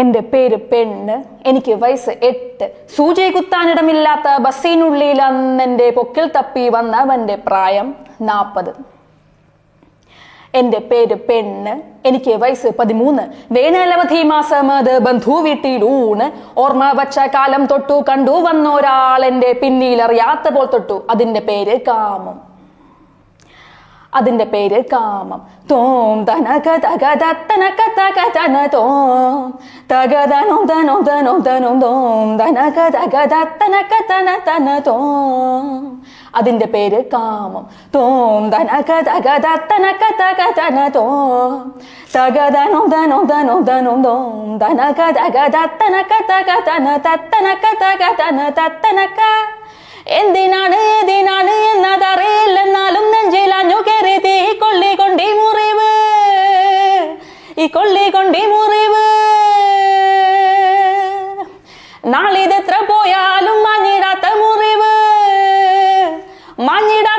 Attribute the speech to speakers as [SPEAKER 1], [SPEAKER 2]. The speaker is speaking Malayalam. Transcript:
[SPEAKER 1] എന്റെ പേര് പെണ്ണ് എനിക്ക് വയസ്സ് എട്ട്. സൂചി കുത്താനിടമില്ലാത്ത ബസ്സിനുള്ളിൽ അന്നെന്റെ പൊക്കിൽ തപ്പി വന്നവന്റെ പ്രായം നാൽപ്പത് എന്റെ പേര് പെണ്ണ് എനിക്ക് വയസ്സ് പതിമൂന്ന്. വേനലവധി മാസം അത് ബന്ധു വീട്ടിലൂണ്. ഓർമ്മ വച്ച കാലം തൊട്ടു കണ്ടു വന്നൊരാൾ എന്റെ പിന്നിലറിയാത്ത പോൽ തൊട്ടു. അതിന്റെ പേര് കാമം. അതിന്റെ പേര് കാമം തോം തന തക കഥ കഥന തന തോം തകതനോ തനോ തനോ തനോ തനോ തോം തന കഥ കഥന തന തന തോം അതിന്റെ പേര് കാമം തോം തന കഥ തനക കഥ കഥന തോം തകതനോ തനോ തനോ തനോ തോം തോം കഥ കഥ കഥന തത്തന കഥ കഥന തന തനക എന്തിനാണ് ഏതിനാണ് ഈ കൊള്ളി കൊണ്ടി മുറിവ്. നാളിതെത്ര പോയാലും മഞ്ഞിടാത്ത മുറിവ്. മഞ്ഞിടാ